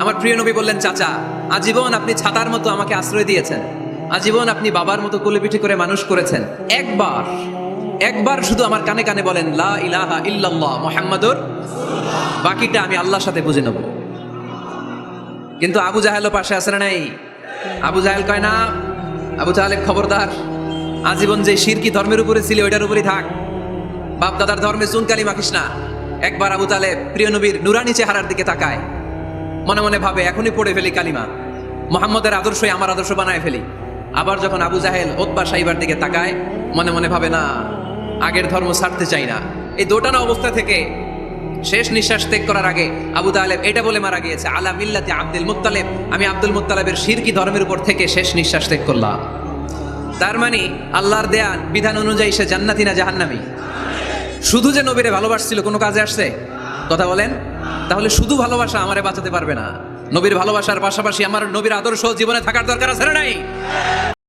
আমার প্রিয় নবী বললেন, চাচা, আজীবন আপনি ছাতার মতো আমাকে আশ্রয় দিয়েছেন। আজীবন আপনি বাবার মতো কোলেপিঠি করে মানুষ করেছেন। একবার একবার শুধু আমার কানে কানে বলেন, লা ইলাহা ইল্লাল্লাহ মুহাম্মাদুর বাকিটা আমি আল্লাহর সাথে বুঝে নেব। কিন্তু আবু জাহেলও পাশে আছে না নাই? আবু জাহেল কয়, না, আবু তালেব খবরদার। আজীবন যে শিরকি ধর্মের উপরে ছিল, ওইটার উপরেই থাক। বাপ দাদার ধর্মে চুনকালি মাখিস না। একবার আবু তালেব প্রিয় নবীর নুরানি চেহারার দিকে তাকায়। মনে মনে ভাবে, এখনই পড়ে ফেলি কালিমা। মোহাম্মদের আদর্শই আমার আদর্শ বানায় ফেলি। আবার যখন আবু জাহেল ওতবা সাইবার দিকে তাকায়, মনে মনে ভাবে, না, আগের ধর্ম ছাড়তে চাই না। এই দোটানা অবস্থা থেকে শেষ নিঃশ্বাস ত্যাগ করার আগে আবু তালেব এটা বলে মারা গিয়েছে, আলা মিল্লাতে আব্দুল মুত্তালেব। আমি আব্দুল মুত্তালেবের শিরকি ধর্মের উপর থেকে শেষ নিঃশ্বাস ত্যাগ করলাম। তার মানে আল্লাহর দেয়ান, বিধান অনুযায়ী সে জান্নাতি না জাহান্নামী? শুধু যে নবীরে ভালোবাসছিল, কোনো কাজে আসছে? কথা বলেন। তাহলে শুধু ভালোবাসা আমারে বাঁচাতে পারবে না। নবীর ভালোবাসার পাশাপাশি আমার নবীর আদর্শ জীবনে থাকার দরকার আছে না নাই?